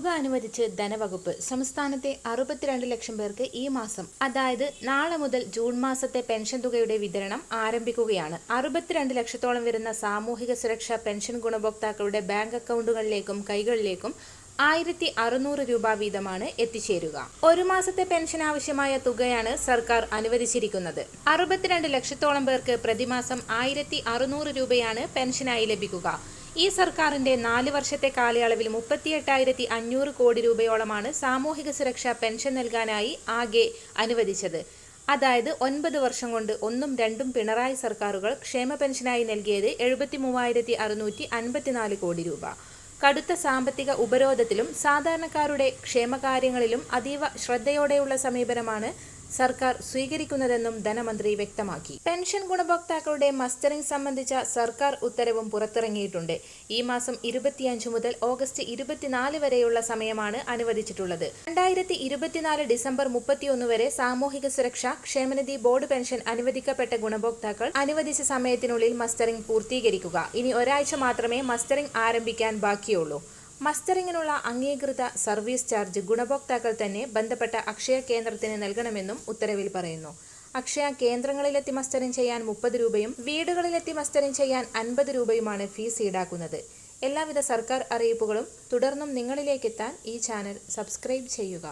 തുക അനുവദിച്ച് ധനവകുപ്പ് സംസ്ഥാനത്തെ അറുപത്തിരണ്ട് ലക്ഷം പേർക്ക് ഈ മാസം അതായത് നാളെ മുതൽ ജൂൺ മാസത്തെ പെൻഷൻ തുകയുടെ വിതരണം ആരംഭിക്കുകയാണ്. അറുപത്തിരണ്ട് ലക്ഷത്തോളം വരുന്ന സാമൂഹിക സുരക്ഷാ പെൻഷൻ ഗുണഭോക്താക്കളുടെ ബാങ്ക് അക്കൗണ്ടുകളിലേക്കും കൈകളിലേക്കും ആയിരത്തി അറുന്നൂറ് രൂപ വീതമാണ് എത്തിച്ചേരുക. ഒരു മാസത്തെ പെൻഷൻ ആവശ്യമായ തുകയാണ് സർക്കാർ അനുവദിച്ചിരിക്കുന്നത്. അറുപത്തിരണ്ട് ലക്ഷത്തോളം പേർക്ക് പ്രതിമാസം ആയിരത്തി അറുന്നൂറ് രൂപയാണ് പെൻഷനായി ലഭിക്കുക. ഈ സർക്കാരിന്റെ നാല് വർഷത്തെ കാലയളവിൽ മുപ്പത്തിയെട്ടായിരത്തി അഞ്ഞൂറ് കോടി രൂപയോളമാണ് സാമൂഹിക സുരക്ഷാ പെൻഷൻ നൽകാനായി ആകെ അനുവദിച്ചത്. അതായത് ഒൻപത് വർഷം കൊണ്ട് ഒന്നും രണ്ടും പിണറായി സർക്കാരുകൾ ക്ഷേമ പെൻഷനായി നൽകിയത് എഴുപത്തി മൂവായിരത്തി അറുന്നൂറ്റി അൻപത്തിനാല് കോടി രൂപ. കടുത്ത സാമ്പത്തിക ഉപരോധത്തിലും സാധാരണക്കാരുടെ ക്ഷേമകാര്യങ്ങളിലും അതീവ ശ്രദ്ധയോടെയുള്ള സമീപനമാണ് സർക്കാർ സ്വീകരിക്കുന്നതെന്നും ധനമന്ത്രി വ്യക്തമാക്കി. പെൻഷൻ ഗുണഭോക്താക്കളുടെ മസ്റ്ററിംഗ് സംബന്ധിച്ച സർക്കാർ ഉത്തരവും പുറത്തിറങ്ങിയിട്ടുണ്ട്. ഈ മാസം ഇരുപത്തിയഞ്ച് മുതൽ ഓഗസ്റ്റ് ഇരുപത്തിനാല് വരെയുള്ള സമയമാണ് അനുവദിച്ചിട്ടുള്ളത്. രണ്ടായിരത്തി ഇരുപത്തിനാല് ഡിസംബർ മുപ്പത്തിയൊന്ന് വരെ സാമൂഹിക സുരക്ഷ ക്ഷേമനിധി ബോർഡ് പെൻഷൻ അനുവദിക്കപ്പെട്ട ഗുണഭോക്താക്കൾ അനുവദിച്ച സമയത്തിനുള്ളിൽ മസ്റ്ററിംഗ് പൂർത്തീകരിക്കുക. ഇനി ഒരാഴ്ച മാത്രമേ മസ്റ്ററിംഗ് ആരംഭിക്കാൻ ബാക്കിയുള്ളൂ. മസ്റ്ററിങ്ങിനുള്ള അംഗീകൃത സർവീസ് ചാർജ് ഗുണഭോക്താക്കൾ തന്നെ ബന്ധപ്പെട്ട അക്ഷയ കേന്ദ്രത്തിന് നൽകണമെന്നും ഉത്തരവിൽ പറയുന്നു. അക്ഷയ കേന്ദ്രങ്ങളിലെത്തി മസ്റ്ററിംഗ് ചെയ്യാൻ മുപ്പത് രൂപയും വീടുകളിലെത്തി മസ്റ്ററിംഗ് ചെയ്യാൻ അൻപത് രൂപയുമാണ് ഫീസ് ഈടാക്കുന്നത്. എല്ലാവിധ സർക്കാർ അറിയിപ്പുകളും തുടർന്നും നിങ്ങളിലേക്കെത്താൻ ഈ ചാനൽ സബ്സ്ക്രൈബ് ചെയ്യുക.